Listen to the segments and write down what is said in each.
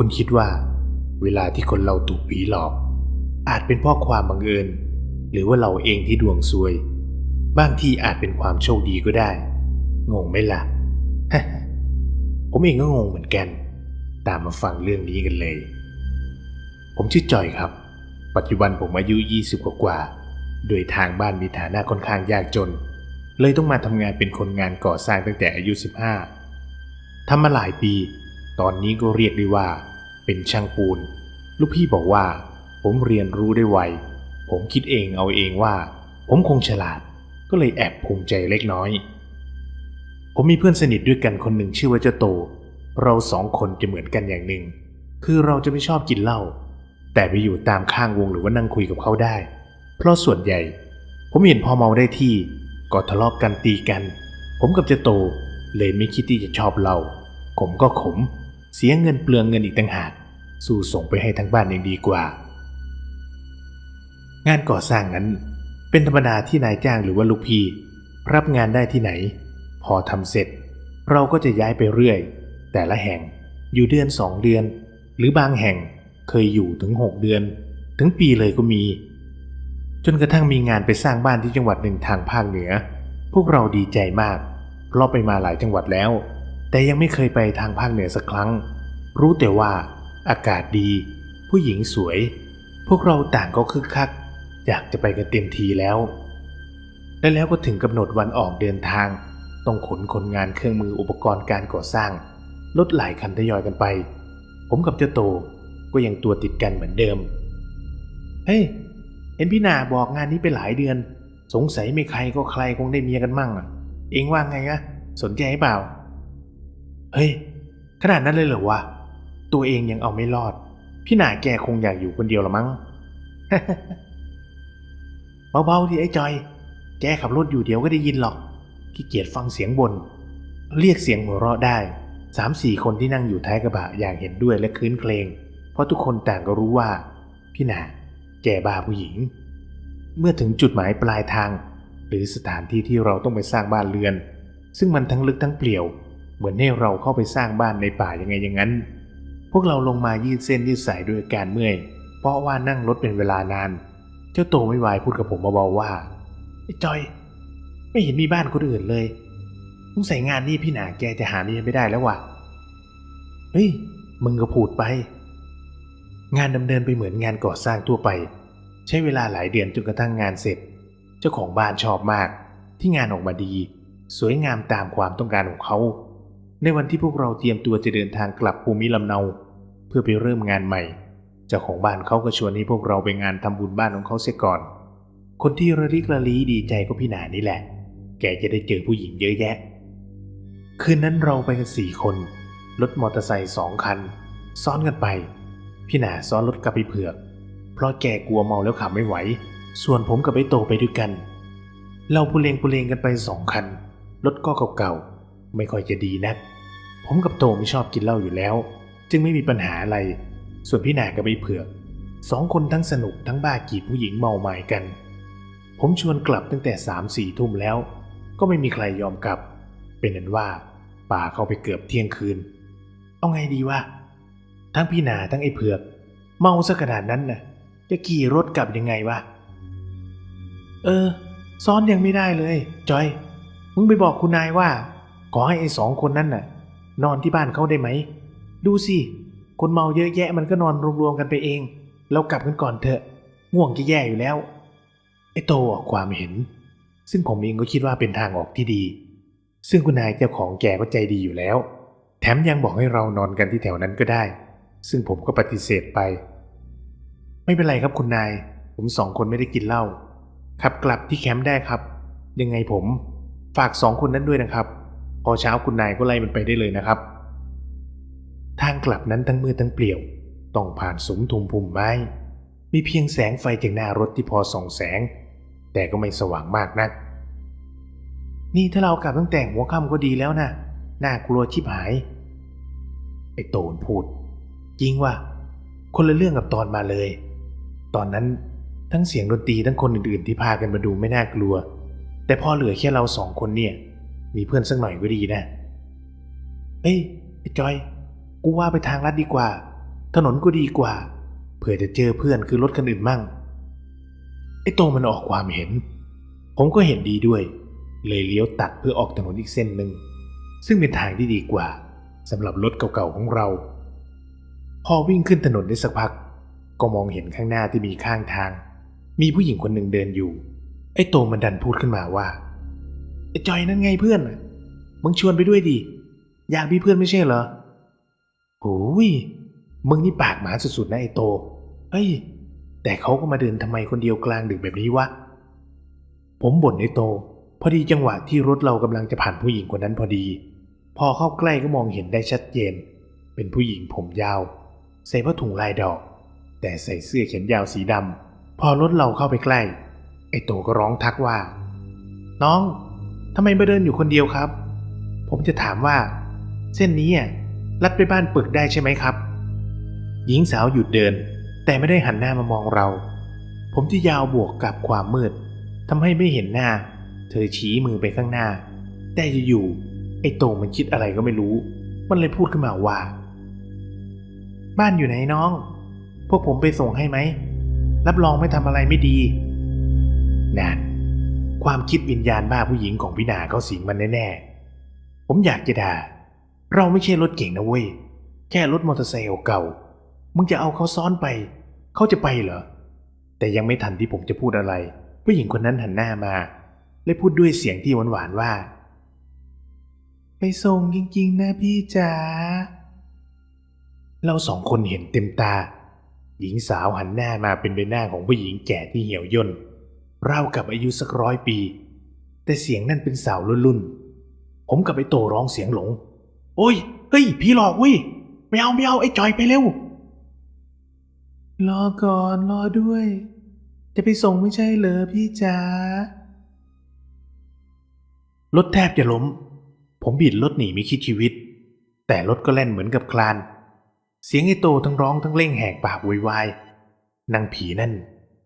คุณคิดว่า เวลาที่คนเราถูกผีหลอก อาจเป็นเพราะความบังเอิญ หรือว่าเราเองที่ดวงซวย บางทีอาจเป็นความโชคดีก็ได้ งงไหมล่ะ ผมเองก็งงเหมือนกัน ตามมาฟังเรื่องนี้กันเลย ผมชื่อจอยครับ ปัจจุบันผมอายุ 20 กว่ากว่า โดยทางบ้านมีฐานะค่อนข้างยากจน เลยต้องมาทำงานเป็นคนงานก่อสร้างตั้งแต่อายุ 15ทำมาหลายปี ตอนนี้ก็เรียกได้ว่า เป็นช่างปูน ลูกพี่บอกว่า ผมเรียนรู้ได้ไว ผมคิดเองเอาเองว่า ผมคงฉลาด ก็เลยแอบภูมิใจเล็กน้อย ผมมีเพื่อนสนิทด้วยกันคนหนึ่งชื่อว่าเจ้าโต เราสองคนจะเหมือนกันอย่างหนึ่ง คือเราจะไม่ชอบกินเหล้า แต่ไปอยู่ตามข้างวงหรือว่านั่งคุยกับเขาได้ เพราะส่วนใหญ่ ผมเห็นพอเมาได้ที่ก็ทะเลาะกกันตีกัน ผมกับเจ้าโตเลยไม่คิดที่จะชอบเหล้าผมก็ขม เสียเงินเปลืองเงินอีกต่างหาก สู้ส่งไปให้ทั้งบ้านยังดีกว่า งานก่อสร้างนั้น เป็นธรรมดาที่นายจ้างหรือว่าลูกพี่ รับงานได้ที่ไหน พอทำเสร็จ เราก็จะย้ายไปเรื่อย แต่ละแห่งอยู่เดือนสองเดือน หรือบางแห่งเคยอยู่ถึงหกเดือน ถึงปีเลยก็มี จนกระทั่งมีงานไปสร้างบ้านที่จังหวัดหนึ่งทางภาคเหนือ พวกเราดีใจมากเพราะไปมาหลายจังหวัดแล้ว แต่ยังไม่เคยไปทางภาคเหนือสักครั้ง รู้แต่ว่า อากาศดี ผู้หญิงสวย พวกเราต่างก็คึกคัก อยากจะไปกันเต็มทีแล้ว และแล้วก็ถึงกำหนดวันออกเดินทาง ต้องขนคนงานเครื่องมืออุปกรณ์การก่อสร้างรถหลายคันทยอยกันไป ผมกับเจ้าโตก็ยังตัวติดกันเหมือนเดิม เฮ้ย เห็นพี่นาบอกงานนี้ไปหลายเดือน สงสัยไม่ใครก็ใครคงได้เมียกันมั่งอะ เองว่าไงอะสนใจเปล่า เฮ้ย ขนาดนั้นเลยเหรอวะ ตัวเองยังเอาไม่รอด พี่หนาแกคงอยากอยู่คนเดียวละมั้งเบาๆดิไอ้จอย แกขับรถอยู่เดี๋ยวก็ได้ยินหรอกขี้เกียจฟังเสียงบน เรียกเสียงหัวเราะได้สามสี่คนที่นั่งอยู่ท้ายกระบะอย่างเห็นด้วยและคืนเคลง เพราะทุกคนต่างก็รู้ว่า พี่นาแกบ้าผู้หญิง เมื่อถึงจุดหมายปลายทาง หรือสถานที่ที่เราต้องไปสร้างบ้านเรือน ซึ่งมันทั้งลึกทั้งเปลี่ยว เหมือนให้เราเข้าไปสร้างบ้านในป่ายังไงอย่างนั้น พวกเราลงมายืดเส้นยืดสายด้วยอาการเมื่อย เพราะว่านั่งรถเป็นเวลานาน เจ้าโตไม่วายพูดกับผมเบาๆว่าไอ้จอย ไม่เห็นมีบ้านคนอื่นเลยต้องใส่งานนี่พี่หนาแกจะหาเมียไม่ได้แล้วว่ะ เฮ้ย มึงก็พูดไป งานดำเนินไปเหมือนงานก่อสร้างทั่วไป ใช้เวลาหลายเดือนจนกระทั่งงานเสร็จ เจ้าของบ้านชอบมาก ที่งานออกมาดี สวยงามตามความต้องการของเขา ในวันที่พวกเราเตรียมตัวจะเดินทางกลับภูมิลำเนา เพื่อไปเริ่มงานใหม่ เจ้าของบ้านเขาก็ชวนให้พวกเราไปงานทำบุญบ้านของเขาเสียก่อน คนที่ระลิกระลีดีใจก็พี่หนานี่แหละ แกจะได้เจอผู้หญิงเยอะแยะ คืนนั้นเราไปกันสี่คน รถมอเตอร์ไซค์สองคัน ซ้อนกันไป พี่หนาซ้อนรถกับพี่เผือก เพราะแกกลัวเมาแล้วขับไม่ไหว ส่วนผมกับไอ้โตไปด้วยกัน เราปุเรงปุเรงกันไปสองคัน รถก็เก่าๆ ไม่ค่อยจะดีนัก ผมกับโตไม่ชอบกินเหล้าอยู่แล้ว จึงไม่มีปัญหาอะไร ส่วนพี่นากับไอ้เผือกสองคนทั้งสนุกทั้งบ้ากีบผู้หญิงเมาไม้กัน ผมชวนกลับตั้งแต่สามสี่ทุ่มแล้ว ก็ไม่มีใครยอมกลับ เป็นนั้นว่า ป่าเข้าไปเกือบเที่ยงคืน เอาไงดีวะ ทั้งพี่นาทั้งไอ้เผือก เมาซะขนาดนั้นน่ะ จะขี่รถกลับยังไงวะ เออ ซ้อนยังไม่ได้เลย จอย มึงไปบอกคุณนายว่า ขอให้ไอ้สองคนนั้นน่ะ นอนที่บ้านเขาได้ไหม ดูสิ คนเมาเยอะแยะมันก็นอนรวมๆกันไปเอง เรากลับกันก่อนเถอะ ง่วงจะแย่อยู่แล้ว ไอ้โตออกความเห็น ซึ่งผมเองก็คิดว่าเป็นทางออกที่ดี ซึ่งคุณนายเจ้าของแกก็ใจดีอยู่แล้ว แถมยังบอกให้เรานอนกันที่แถวนั้นก็ได้ ซึ่งผมก็ปฏิเสธไป ไม่เป็นไรครับคุณนาย ผมสองคนไม่ได้กินเหล้าขับกลับที่แคมป์ได้ครับ ยังไงผม ฝากสองคนนั้นด้วยนะครับ พอเช้าคุณนายก็ไล่มันไปได้เลยนะครับ ทางกลับนั้นทั้งมืดทั้งเปลี่ยว ต้องผ่านสมทุมพุ่มไม้ มีเพียงแสงไฟจากหน้ารถที่พอส่องแสง แต่ก็ไม่สว่างมากนัก นี่ถ้าเรากลับตั้งแต่หัวค่ำก็ดีแล้วนะน่ากลัวชิบหาย ไอโตนพูด จริงว่าคนละเรื่องกับตอนมาเลย ตอนนั้นทั้งเสียงดนตรีทั้งคนอื่นๆที่พากันมาดูไม่น่ากลัว แต่พอเหลือแค่เราสองคนเนี่ย มีเพื่อนสักหน่อยก็ดีนะ เอ้ยไอ้จอย กูว่าไปทางลัดดีกว่า ถนนก็ดีกว่า เผื่อจะเจอเพื่อนคือรถคันอื่นมั่ง ไอ้โตมันออกความเห็น ผมก็เห็นดีด้วย เลยเลี้ยวตัดเพื่อออกถนนอีกเส้นหนึ่ง ซึ่งเป็นทางที่ดีกว่าสำหรับรถเก่าๆของเรา พอวิ่งขึ้นถนนได้สักพัก ก็มองเห็นข้างหน้าที่มีข้างทาง มีผู้หญิงคนหนึ่งเดินอยู่ ไอ้โตมันดันพูดขึ้นมาว่า จอยนั่นไงเพื่อนมึงชวนไปด้วยดิอยากมีเพื่อนไม่ใช่เหรอโอ้ยมึงนี่ปากหมาสุดๆนะไอ้โต เฮ้ย แต่เขาก็มาเดินทำไมคนเดียวกลางดึกแบบนี้วะ ผมบ่นไอ้โต พอดีจังหวะที่รถเรากำลังจะผ่านผู้หญิงคนนั้นพอดี พอเข้าใกล้ก็มองเห็นได้ชัดเจน เป็นผู้หญิงผมยาว ใส่ผ้าถุงลายดอก แต่ใส่เสื้อแขนยาวสีดำพอรถเราเข้าไปใกล้ ไอ้โตก็ร้องทักว่า น้อง ทำไมมาเดินอยู่คนเดียวครับ ผมจะถามว่า เส้นนี้ลัดไปบ้านปึกได้ใช่ไหมครับ หญิงสาวหยุดเดิน แต่ไม่ได้หันหน้ามามองเรา ผมที่ยาวบวกกับความมืดทำให้ไม่เห็นหน้า เธอชี้มือไปข้างหน้า แต่อยู่ๆไอ้โตมันคิดอะไรก็ไม่รู้ มันเลยพูดขึ้นมาว่า บ้านอยู่ไหนน้อง พวกผมไปส่งให้ไหมรับรองไม่ทำอะไรไม่ดีนั่น ความคิดวิญญาณบ้าผู้หญิงของพี่นาเขาสิงมันแน่ๆ ผมอยากจะด่า เราไม่ใช่รถเก่งนะเว้ย แค่รถมอเตอร์ไซค์เก่า มึงจะเอาเขาซ้อนไป เขาจะไปเหรอ แต่ยังไม่ทันที่ผมจะพูดอะไร ผู้หญิงคนนั้นหันหน้ามา และพูดด้วยเสียงที่หวานๆว่า ไปส่งจริงๆ นะพี่จ๋า เราสองคนเห็นเต็มตา หญิงสาวหันหน้ามาเป็นใบหน้าของผู้หญิงแก่ที่เหี่ยวย่น ราวกับอายุสักร้อยปี แต่เสียงนั่นเป็นสาวรุ่นๆ ผมกับไอ้โตร้องเสียงหลง โอ้ย เฮ้ย พี่หลอกเว้ย ไม่เอาไม่เอาไอ้จอยไปเร็ว รอก่อนรอด้วย จะไปส่งไม่ใช่เหรอพี่จ๋ารถแทบจะล้ม ผมบิดรถหนีไม่คิดชีวิต แต่รถก็แล่นเหมือนกับคลาน เสียงไอ้โตทั้งร้องทั้งเร่งแหกปากโวยวาย นางผีนั่น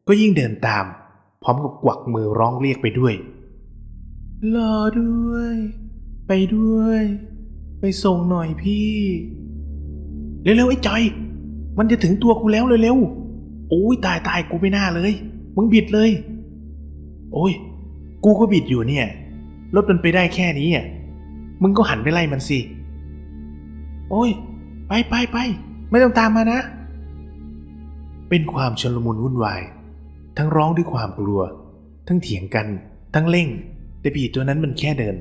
ก็ยิ่งเดินตาม พร้อมกับกวักมือร้องเรียกไปด้วยรอด้วย ไปด้วย ไปส่งหน่อยพี่ เร็วๆไอ้จอย มันจะถึงตัวกูแล้วเร็วๆโอ้ยตายตายกูไม่น่าเลย มึงบิดเลย โอ้ย กูก็บิดอยู่เนี่ย รถมันไปได้แค่นี้อะ มึงก็หันไปไล่มันสิ โอ้ย ไปไปไป ไม่ต้องตามมานะ เป็นความชลมุนวุ่นวาย ทั้งร้องด้วยความกลัว ทั้งเถียงกัน ทั้งเร่ง แต่ผีตัวนั้นมันแค่เดิน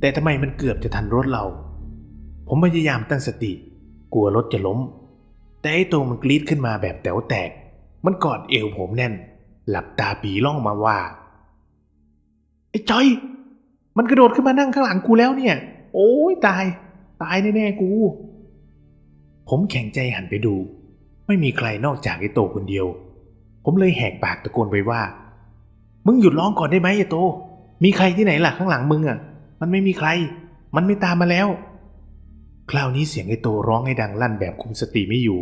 แต่ทำไมมันเกือบจะทันรถเรา ผมพยายามตั้งสติ กลัวรถจะล้ม แต่ไอ้ตัวมันกรีดขึ้นมาแบบแต๋วแตก มันกอดเอวผมแน่น หลับตาปีล่องมาว่า ไอ้จอย มันกระโดดขึ้นมานั่งข้างหลังกูแล้วเนี่ย โอ้ยตาย ตายแน่ๆกู ผมแข็งใจหันไปดู ไม่มีใครนอกจากไอ้โตคนเดียว ผมเลยแหกปากตะโกนไปว่า มึงหยุดร้องก่อนได้ไหมไอ้โต มีใครที่ไหนล่ะข้างหลังมึงอะ มันไม่มีใคร มันไม่ตามมาแล้ว คราวนี้เสียงไอ้โตร้องให้ดังลั่นแบบคุมสติไม่อยู่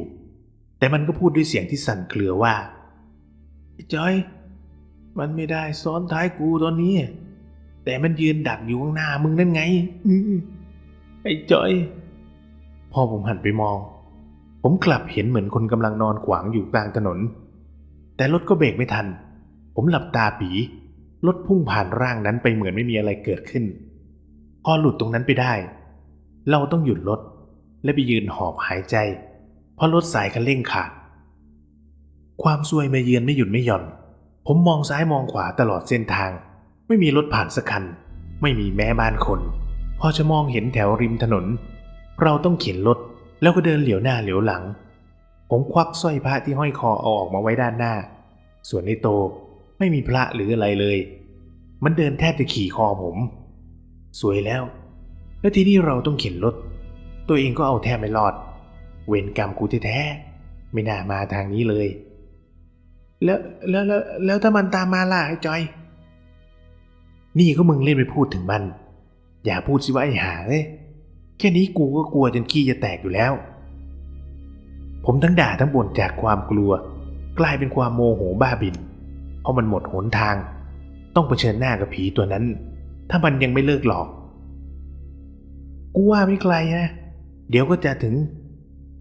แต่มันก็พูดด้วยเสียงที่สั่นเครือว่าไอ้จอย มันไม่ได้ซ้อนท้ายกูตอนนี้ แต่มันยืนดักอยู่ข้างหน้ามึงนั่นไง อือไอ้จอย พอผมหันไปมอง ผมกลับเห็นเหมือนคนกำลังนอนขวางอยู่กลางถนน แต่รถก็เบรกไม่ทัน ผมหลับตาปีรถพุ่งผ่านร่างนั้นไปเหมือนไม่มีอะไรเกิดขึ้น พอหลุดตรงนั้นไปได้ เราต้องหยุดรถและไปยืนหอบหายใจ เพราะรถสายคันเร่งขาด ความซวยมาเยือนไม่หยุดไม่หย่อน ผมมองซ้ายมองขวาตลอดเส้นทาง ไม่มีรถผ่านสักคัน ไม่มีแม้บ้านคน พอจะมองเห็นแถวริมถนน เราต้องเข็นรถแล้วก็เดินเหลียวหน้าเหลียวหลัง ผมควักสร้อยพระที่ห้อยคอเอาออกมาไว้ด้านหน้า ส่วนในโตไม่มีพระหรืออะไรเลย มันเดินแทบจะขี่คอผม สวยแล้ว แล้วที่นี่เราต้องเข็นรถ ตัวเองก็เอาแทบไม่รอด เวรกรรมกูแท้ๆไม่น่ามาทางนี้เลย แล้วแล้วแล้วแล้วถ้ามันตามมาล่ะไอ้จอย นี่ก็มึงเล่นไปพูดถึงมัน อย่าพูดสิว่าไอ้หาเอ้ยแค่นี้กูก็กลัวจนขี้จะแตกอยู่แล้ว ผมทั้งด่าทั้งบ่นจากความกลัว กลายเป็นความโมโหบ้าบิน เพราะมันหมดหนทาง ต้องเผชิญหน้ากับผีตัวนั้น ถ้ามันยังไม่เลิกหลอก กูว่าไม่ไกลนะเดี๋ยวก็จะถึง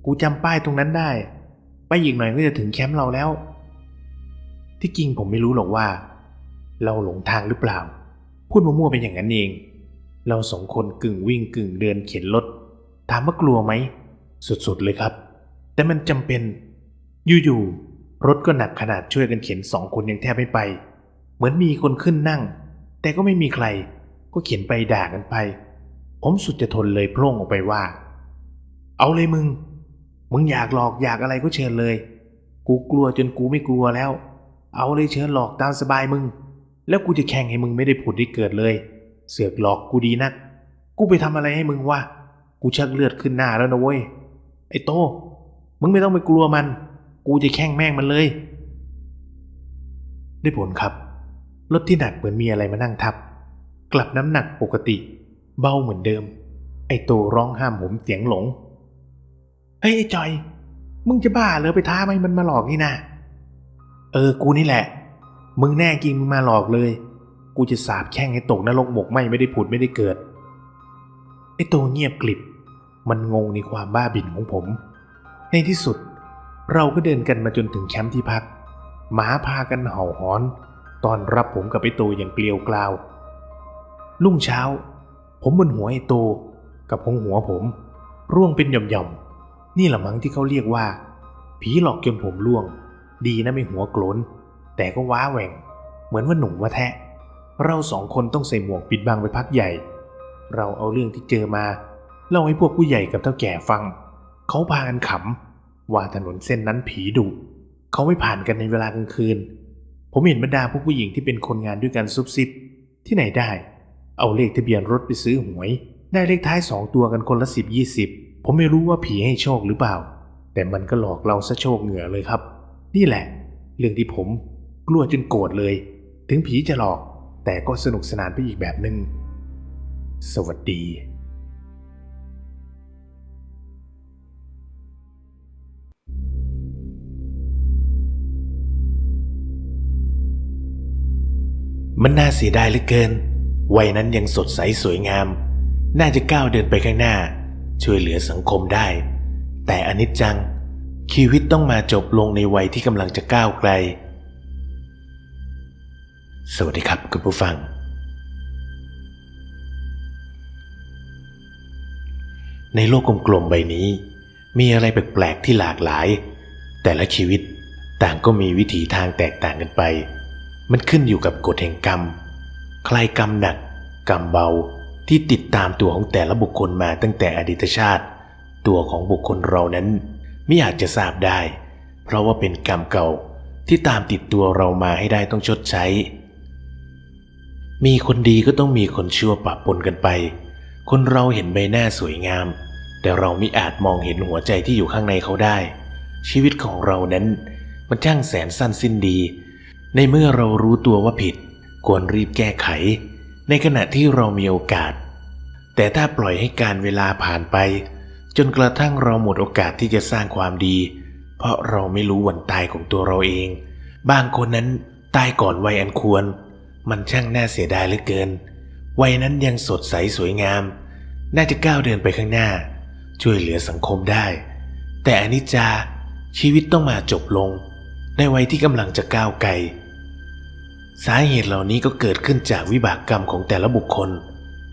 กูจำป้ายตรงนั้นได้ ไปอีกหน่อยก็จะถึงแคมป์เราแล้ว ที่จริงผมไม่รู้หรอกว่า เราหลงทางหรือเปล่า พูดมั่วๆเป็นอย่างนั้นเอง เราสองคนกึ่งวิ่งกึ่งเดินเข็นรถถามว่ากลัวไหมสุดๆเลยครับ แต่มันจำเป็น อยู่ๆรถก็หนักขนาดช่วยกันเข็นสองคนยังแทบไม่ไป เหมือนมีคนขึ้นนั่ง แต่ก็ไม่มีใคร ก็เข็นไปด่ากันไป ผมสุดจะทนเลยโพล่งออกไปว่า เอาเลยมึง มึงอยากหลอกอยากอะไรก็เชิญเลย กูกลัวจนกูไม่กลัวแล้ว เอาเลยเชิญหลอกตามสบายมึง แล้วกูจะแข่งให้มึงไม่ได้ผุดได้เกิดเลย เสือกหลอกกูดีนัก กูไปทำอะไรให้มึงวะ กูชักเลือดขึ้นหน้าแล้วนะเว้ย ไอ้โต มึงไม่ต้องไปกลัวมัน กูจะแข่งแม่งมันเลย ได้ผลครับ รถที่หนักเหมือนมีอะไรมานั่งทับ กลับน้ำหนักปกติ เบาเหมือนเดิม ไอ้โตร้องห้ามผมเสียงหลง เฮ้ยไอ้จอย มึงจะบ้าเหรอไปท้ามันมันมาหลอกนี่นะเออ กูนี่แหละ มึงแน่จริงมึงมาหลอกเลย กูจะสาบแช่งให้ตกนรกหมกไหมไม่ได้ผุดไม่ได้เกิด ไอ้โตเงียบกลิบ มันงงในความบ้าบิ่นของผม ในที่สุด เราก็เดินกันมาจนถึงแคมป์ที่พัก หมาพากันเห่าหอนตอนรับผมกับไอโตอย่างเกลียวกลาว รุ่งเช้า ผมบนหัวไอโตกับของหัวผม ร่วงเป็นหย่อมๆ นี่แหละมั้งที่เขาเรียกว่า ผีหลอกจนผมร่วง ดีนะไม่หัวโกลน แต่ก็ว้าแหว่ง เหมือนว่าหนุ่มมาแทะ เราสองคนต้องใส่หมวกปิดบังไปพักใหญ่ เราเอาเรื่องที่เจอมา เล่าให้พวกผู้ใหญ่กับเท่าแก่ฟัง เขาพากันขำว่าถนนเส้นนั้นผีดุเขาไม่ผ่านกันในเวลากลางคืน ผมเห็นบรรดาพวกผู้หญิงที่เป็นคนงานด้วยกันซุบซิบที่ไหนได้ เอาเลขทะเบียนรถไปซื้อหวย ได้เลขท้ายสองตัวกันคนละสิบยี่สิบผมไม่รู้ว่าผีให้โชคหรือเปล่า แต่มันก็หลอกเราซะโชคเหงื่อเลยครับ นี่แหละ เรื่องที่ผมกลัวจนโกรธเลย ถึงผีจะหลอกแต่ก็สนุกสนานไปอีกแบบหนึง่งสวัสดี มันน่าเสียดายเหลือเกิน วัยนั้นยังสดใสสวยงาม น่าจะก้าวเดินไปข้างหน้า ช่วยเหลือสังคมได้ แต่อนิจจัง ชีวิตต้องมาจบลงในวัยที่กำลังจะก้าวไกล สวัสดีครับคุณผู้ฟัง ในโลกกลมๆใบนี้ มีอะไรแปลกๆที่หลากหลาย แต่ละชีวิตต่างก็มีวิถีทางแตกต่างกันไป มันขึ้นอยู่กับกฎแห่งกรรม ใครกรรมหนัก กรรมเบาที่ติดตามตัวของแต่ละบุคคลมาตั้งแต่อดีตชาติ ตัวของบุคคลเรานั้นไม่อาจจะทราบได้ เพราะว่าเป็นกรรมเก่าที่ตามติดตัวเรามาให้ได้ต้องชดใช้ มีคนดีก็ต้องมีคนชั่วปะปนกันไป คนเราเห็นใบหน้าสวยงาม แต่เราไม่อาจมองเห็นหัวใจที่อยู่ข้างในเขาได้ ชีวิตของเรานั้นมันช่างแสนสั้นสิ้นดี ในเมื่อเรารู้ตัวว่าผิด ควรรีบแก้ไข ในขณะที่เรามีโอกาส แต่ถ้าปล่อยให้การเวลาผ่านไป จนกระทั่งเราหมดโอกาสที่จะสร้างความดี เพราะเราไม่รู้วันตายของตัวเราเอง บางคนนั้นตายก่อนวัยอันควร มันช่างน่าเสียดายเหลือเกิน วัยนั้นยังสดใสสวยงาม น่าจะก้าวเดินไปข้างหน้า ช่วยเหลือสังคมได้ แต่อนิจจาชีวิตต้องมาจบลง ในวัยที่กำลังจะก้าวไกล สาเหตุเหล่านี้ก็เกิดขึ้นจากวิบากกรรมของแต่ละบุคคล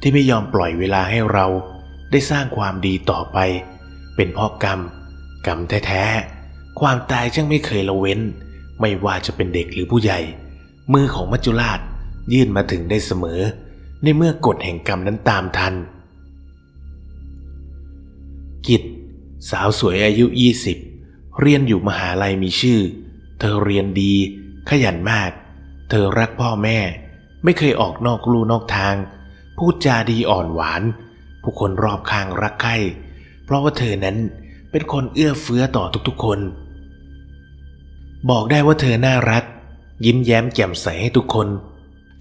ที่ไม่ยอมปล่อยเวลาให้เราได้สร้างความดีต่อไป เป็นเพราะกรรม กรรมแท้ๆ ความตายช่างไม่เคยละเว้น ไม่ว่าจะเป็นเด็กหรือผู้ใหญ่ มือของมัจจุราชยื่นมาถึงได้เสมอ ในเมื่อกฎแห่งกรรมนั้นตามทัน กิจสาวสวยอายุ 20 เรียนอยู่มหาลัยมีชื่อ เธอเรียนดี ขยันมาก เธอรักพ่อแม่ ไม่เคยออกนอกลู่นอกทาง พูดจาดีอ่อนหวาน ผู้คนรอบข้างรักใคร่เพราะว่าเธอนั้นเป็นคนเอื้อเฟื้อต่อทุกๆคน บอกได้ว่าเธอน่ารัก ยิ้มแย้มแจ่มใสให้ทุกคน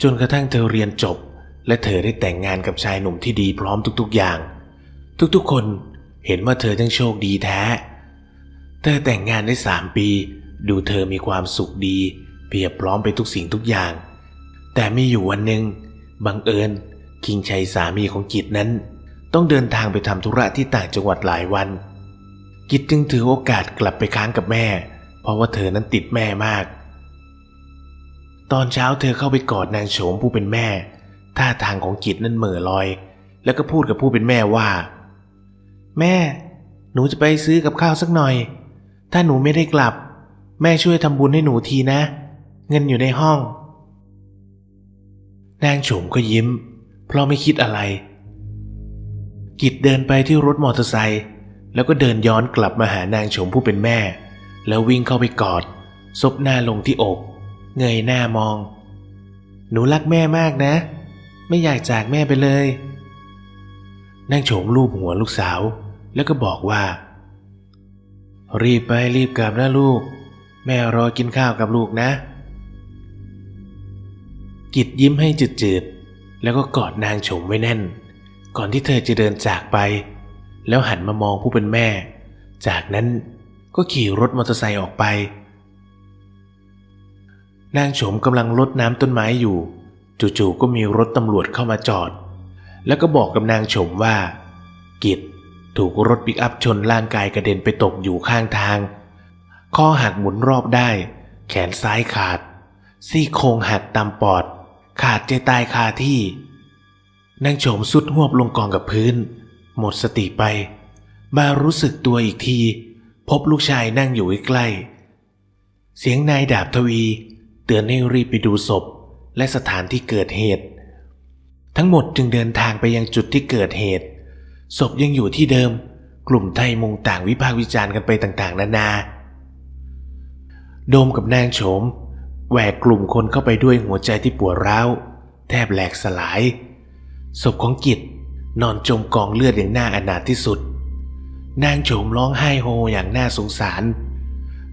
จนกระทั่งเธอเรียนจบ และเธอได้แต่งงานกับชายหนุ่มที่ดีพร้อมทุกๆอย่าง ทุกๆคนเห็นว่าเธอทั้งโชคดีแท้ เธอแต่งงานได้สามปี ดูเธอมีความสุขดี เพียบพร้อมไปทุกสิ่งทุกอย่าง แต่มีอยู่วันหนึ่งบังเอิญคิงชัยสามีของกิจนั้น ต้องเดินทางไปทำธุระที่ต่างจังหวัดหลายวัน กิจจึงถือโอกาสกลับไปค้างกับแม่ เพราะว่าเธอนั้นติดแม่มาก ตอนเช้าเธอเข้าไปกอดนางโฉมผู้เป็นแม่ ท่าทางของกิจนั้นเหม่อลอย แล้วก็พูดกับผู้เป็นแม่ว่า แม่ หนูจะไปซื้อกับข้าวสักหน่อย ถ้าหนูไม่ได้กลับ แม่ช่วยทำบุญให้หนูทีนะ เงินอยู่ในห้อง นางโฉมก็ยิ้ม เพราะไม่คิดอะไร กิจเดินไปที่รถมอเตอร์ไซค์แล้วก็เดินย้อนกลับมาหานางโฉมผู้เป็นแม่ แล้ววิ่งเข้าไปกอด ซบหน้าลงที่อก เงยหน้ามอง หนูรักแม่มากนะ ไม่อยากจากแม่ไปเลยนางโฉมลูบหัวลูกสาว แล้วก็บอกว่า รีบไปรีบกลับนะลูก แม่รอกินข้าวกับลูกนะ กิจยิ้มให้จืดๆ แล้วก็กอดนางโฉมไว้แน่น ก่อนที่เธอจะเดินจากไป แล้วหันมามองผู้เป็นแม่ จากนั้นก็ขี่รถมอเตอร์ไซค์ออกไป นางโฉมกำลังรดน้ำต้นไม้อยู่ จู่ๆก็มีรถตำรวจเข้ามาจอด แล้วก็บอกกับนางโฉมว่า กิจถูกรถปิกอัพชนร่างกายกระเด็นไปตกอยู่ข้างทาง ข้อหักหมุนรอบได้ แขนซ้ายขาด ซี่โครงหักตามปอด ขาดใจตายคาที่นางโฉมสุดหวบลงกองกับพื้น หมดสติไป มารู้สึกตัวอีกที พบลูกชายนั่งอยู่ใกล้ เสียงนายดาบทวี เตือนให้รีบไปดูศพ และสถานที่เกิดเหตุ ทั้งหมดจึงเดินทางไปยังจุดที่เกิดเหตุ ศพยังอยู่ที่เดิม กลุ่มไทยมุงต่างวิพากษ์วิจารณ์กันไปต่างๆ นานา โดมกับนางโฉม แหวกกลุ่มคนเข้าไปด้วยหัวใจที่ปวดร้าว แทบแหลกสลาย ศพของกิจนอนจมกองเลือดอย่างน่าอนาถที่สุด นางโฉมร้องไห้โฮอย่างน่าสงสาร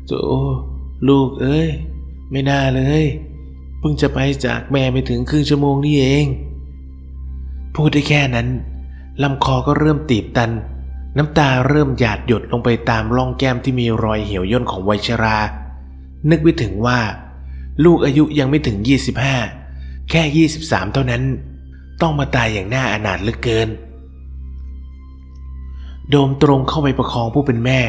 โจลูกเอ้ย ไม่น่าเลย เพิ่งจะไปจากแม่ไม่ถึงครึ่งชั่วโมงนี่เอง พูดได้แค่นั้นลำคอก็เริ่มตีบตัน น้ำตาเริ่มหยาดหยดลงไปตามร่องแก้มที่มีรอยเหี่ยวย่นของวัยชรา นึกไปถึงว่า ลูกอายุยังไม่ถึง 25 แค่ 23 เท่านั้น ต้องมาตายอย่างน่าอนาถเหลือเกิน โดมตรงเข้าไปประคองผู้เป็นแม่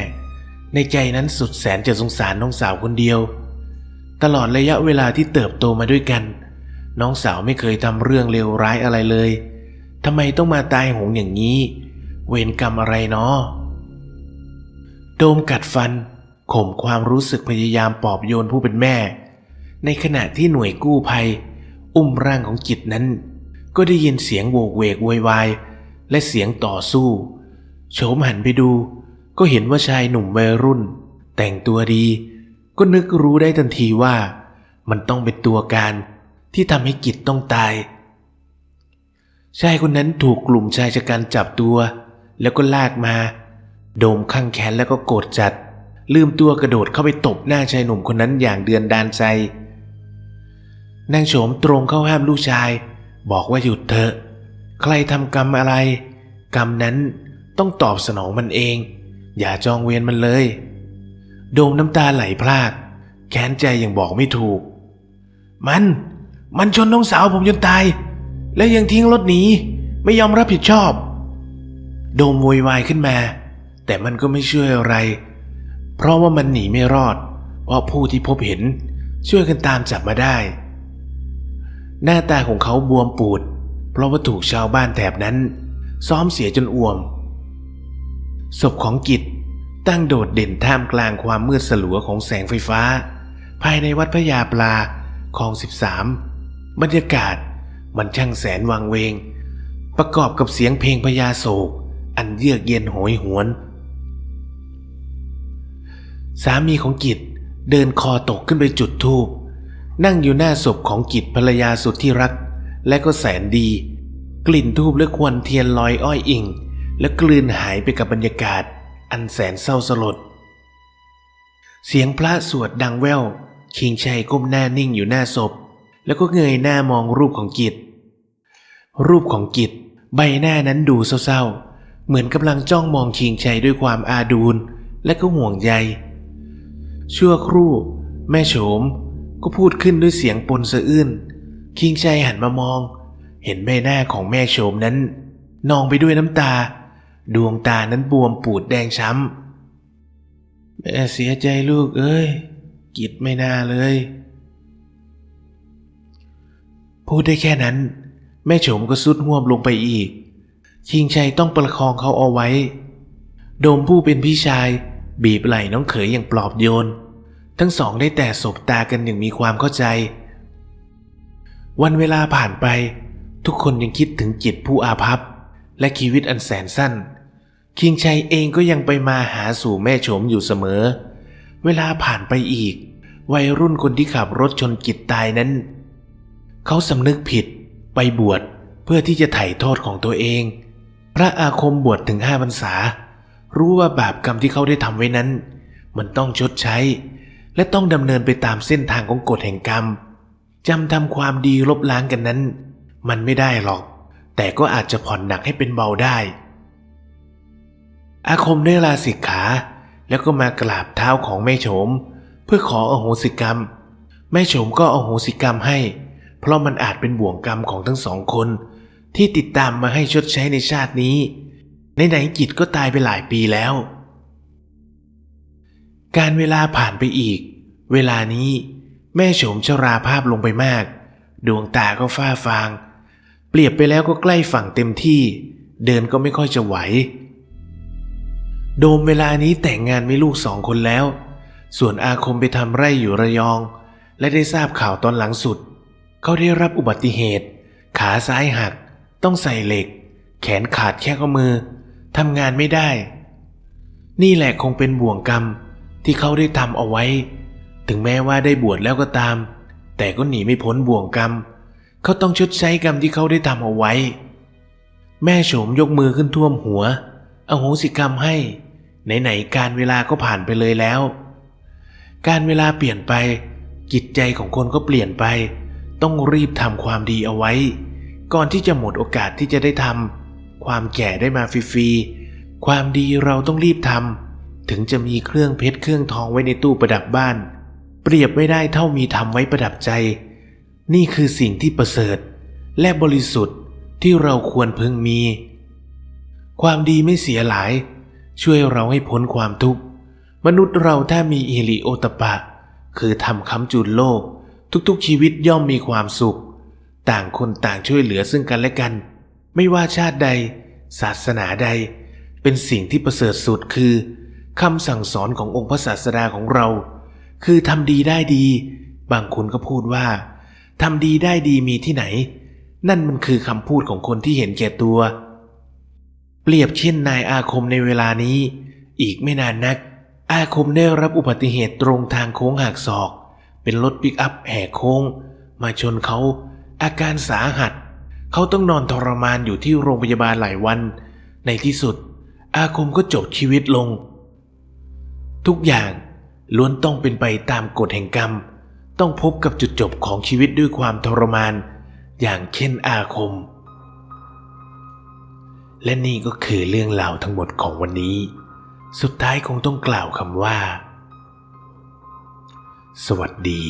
ในใจนั้นสุดแสนจะสงสารน้องสาวคนเดียว ตลอดระยะเวลาที่เติบโตมาด้วยกัน น้องสาวไม่เคยทำเรื่องเลวร้ายอะไรเลยทำไมต้องมาตายโหงอย่างนี้ เวรกรรมอะไรเนาะโดมกัดฟันข่มความรู้สึกพยายามปอบโยนผู้เป็นแม่ ในขณะที่หน่วยกู้ภัย อุ้มร่างของจิตนั้น ก็ได้ยินเสียงโวกเวกโวยวาย และเสียงต่อสู้โฉมหันไปดู ก็เห็นว่าชายหนุ่มวัยรุ่น แต่งตัวดี ก็นึกรู้ได้ทันทีว่า มันต้องเป็นตัวการที่ทำให้กิจต้องตาย ชายคนนั้นถูกกลุ่มชายชะกันจับตัว แล้วก็ลากมา โดมข้างแขนแล้วก็โกรธจัด ลืมตัวกระโดดเข้าไปตบหน้าชายหนุ่มคนนั้นอย่างเดือนดานใจ นางโฉมตรงเข้าห้ามลูกชาย บอกว่าหยุดเถอะ ใครทำกรรมอะไร กรรมนั้นต้องตอบสนองมันเอง อย่าจองเวรมันเลย โดมน้ำตาไหลพราก แค้นใจอย่างบอกไม่ถูก มัน มันชนน้องสาวผมจนตาย และยังทิ้งรถหนีไม่ยอมรับผิดชอบ โดมโวยวายขึ้นมา แต่มันก็ไม่ช่วยอะไร เพราะว่ามันหนีไม่รอด เพราะผู้ที่พบเห็นช่วยกันตามจับมาได้ หน้าตาของเขาบวมปูด เพราะว่าถูกชาวบ้านแถบนั้น ซ้อมเสียจนอ่วม ศพของกิจตั้งโดดเด่นท่ามกลางความมืดสลัวของแสงไฟฟ้า ภายในวัดพระยาปลาคลอง 13 บรรยากาศมันช่างแสนวังเวง ประกอบกับเสียงเพลงพญาโศก อันเยือกเย็นโหยหวน สามีของกิจเดินคอตกขึ้นไปจุดธูป นั่งอยู่หน้าศพของกิจภรรยาสุดที่รัก และก็แสนดี กลิ่นธูปและควันเทียนลอยอ้อยอิงและกลืนหายไปกับบรรยากาศ อันแสนเศร้าสลด เสียงพระสวดดังแว่วคิงชัยก้มหน้านิ่งอยู่หน้าศพ แล้วก็เงยหน้ามองรูปของกิจ รูปของกิจ ใบหน้านั้นดูเศร้าๆ เหมือนกำลังจ้องมองคิงชัยด้วยความอาดูลและก็ห่วงใยชั่วครู่ แม่โฉม ก็พูดขึ้นด้วยเสียงปนสะอื้นคิงชัยหันมามอง เห็นใบหน้าของแม่โฉมนั้น นองไปด้วยน้ำตา ดวงตานั้นบวมปูดแดงช้ำแม่เสียใจลูกเอ้ย กิดไม่น่าเลย พูดได้แค่นั้น แม่โฉมก็สุดห่วมลงไปอีกชิงชัยต้องประคองเขาเอาไว้ โดมผู้เป็นพี่ชาย บีบไหล่น้องเขยอย่างปลอบโยน ทั้งสองได้แต่สบตากันอย่างมีความเข้าใจ วันเวลาผ่านไป ทุกคนยังคิดถึงจิตผู้อาภัพ และชีวิตอันแสนสั้น คิงชัยเองก็ยังไปมาหาสู่แม่โฉมอยู่เสมอ เวลาผ่านไปอีก วัยรุ่นคนที่ขับรถชนกิจตายนั้น เขาสำนึกผิด ไปบวชเพื่อที่จะไถ่โทษของตัวเอง พระอาคมบวชถึงห้าพรรษา รู้ว่าบาปกรรมที่เขาได้ทำไว้นั้น มันต้องชดใช้ และต้องดำเนินไปตามเส้นทางของกฎแห่งกรรมจำทำความดีลบล้างกันนั้น มันไม่ได้หรอก แต่ก็อาจจะผ่อนหนักให้เป็นเบาได้ อาคมได้ลาสิกขา แล้วก็มากราบเท้าของแม่โฉม เพื่อขออโหสิกรรม แม่โฉมก็อโหสิกรรมให้ เพราะมันอาจเป็นบ่วงกรรมของทั้งสองคน ที่ติดตามมาให้ชดใช้ในชาตินี้ในไหนๆกิจก็ตายไปหลายปีแล้ว การเวลาผ่านไปอีก เวลานี้แม่โฉมชราภาพลงไปมาก ดวงตาก็ฝ้าฟาง เปรียบไปแล้วก็ใกล้ฝั่งเต็มที่ เดินก็ไม่ค่อยจะไหว โดมเวลานี้แต่งงานมีลูกสองคนแล้ว ส่วนอาคมไปทำไร่อยู่ระยอง และได้ทราบข่าวตอนหลังสุด เขาได้รับอุบัติเหตุ ขาซ้ายหัก ต้องใส่เหล็ก แขนขาดแค่ข้อมือทำงานไม่ได้ นี่แหละคงเป็นบ่วงกรรม ที่เขาได้ทำเอาไว้ ถึงแม้ว่าได้บวชแล้วก็ตาม แต่ก็หนีไม่พ้นบ่วงกรรม เขาต้องชดใช้กรรมที่เขาได้ทำเอาไว้ แม่โฉมยกมือขึ้นท่วมหัวอโหสิกรรมให้ ไหนๆการเวลาก็ผ่านไปเลยแล้ว การเวลาเปลี่ยนไป จิตใจของคนก็เปลี่ยนไป ต้องรีบทำความดีเอาไว้ ก่อนที่จะหมดโอกาสที่จะได้ทำความแก่ได้มาฟรีๆความดีเราต้องรีบทำ ถึงจะมีเครื่องเพชรเครื่องทองไว้ในตู้ประดับบ้าน เปรียบไม่ได้เท่ามีทำไว้ประดับใจ นี่คือสิ่งที่ประเสริฐ และบริสุทธิ์ที่เราควรพึงมี ความดีไม่เสียหลาย ช่วยเราให้พ้นความทุกข์ มนุษย์เราถ้ามีอิริโอตปะ คือทำคำจุนโลก ทุกๆชีวิตย่อมมีความสุข ต่างคนต่างช่วยเหลือซึ่งกันและกัน ไม่ว่าชาติใด ศาสนาใด เป็นสิ่งที่ประเสริฐสุดคือ คำสั่งสอนขององค์พระศาสดาของเรา คือทำดีได้ดี บางคนก็พูดว่าทำดีได้ดีมีที่ไหน นั่นมันคือคำพูดของคนที่เห็นแก่ตัว เปรียบเช่นนายอาคมในเวลานี้ อีกไม่นานนัก อาคมได้รับอุบัติเหตุตรงทางโค้งหักศอก เป็นรถปิกอัพแห่โค้ง มาชนเขาอาการสาหัส เขาต้องนอนทรมานอยู่ที่โรงพยาบาลหลายวัน ในที่สุด อาคมก็จบชีวิตลง ทุกอย่างล้วนต้องเป็นไปตามกฎแห่งกรรม ต้องพบกับจุดจบของชีวิตด้วยความทรมาน อย่างเช่นอาคม และนี่ก็คือเรื่องราวทั้งหมดของวันนี้ สุดท้ายคงต้องกล่าวคำว่า สวัสดี